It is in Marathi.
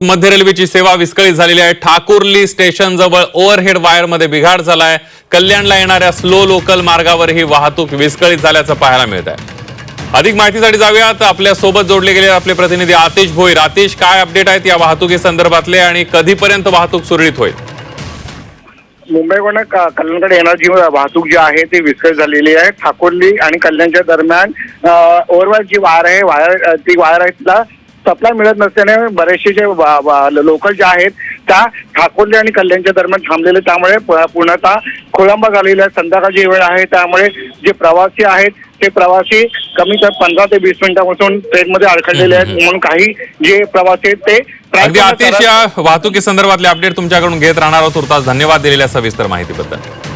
मध्य रेल्वेची सेवा विस्कळीत झालेली आहे. ठाकुर्ली स्टेशन जवळ ओव्हरहेड वायरमध्ये बिघाड झालाय. कल्याणला येणाऱ्या स्लो लोकल मार्गावर ही वाहतूक विस्कळीत झाल्याचं पाहायला मिळत आहे अधिक माहितीसाठी जाऊयात. आपल्यासोबत जोडले गेले आपले प्रतिनिधी आतिश भोईर. आतिश काय अपडेट आहेत या वाहतुकी संदर्भातले आणि कधीपर्यंत वाहतूक सुरळीत होईल? मुंबईकडनं कल्याणकडे येणारी जी वाहतूक जी आहे ती विस्कळीत झालेली आहे. ठाकुर्ली आणि कल्याणच्या दरम्यान ओव्हरऑल जी वायर आहे वायर ती वायर आहे तिला सप्लाय मिळत नसल्याने बरेचसे जे लोकल जे आहेत त्या ठाकुर्ली आणि कल्याणच्या दरम्यान थांबलेले. त्यामुळे पूर्णतः खोळंबा झालेला संध्याकाळची वेळ आहे. त्यामुळे जे प्रवासी आहेत ते प्रवासी कमी तर पंधरा ते वीस मिनिटापासून ट्रेनमध्ये अडखडलेले आहेत. म्हणून काही जे प्रवासी आहेत ते अगदी आतिश या वाहतुकी संदर्भातले अपडेट तुमच्याकडून घेत राहणार आहोत. तुर्तास धन्यवाद दिलेल्या सविस्तर माहितीबद्दल.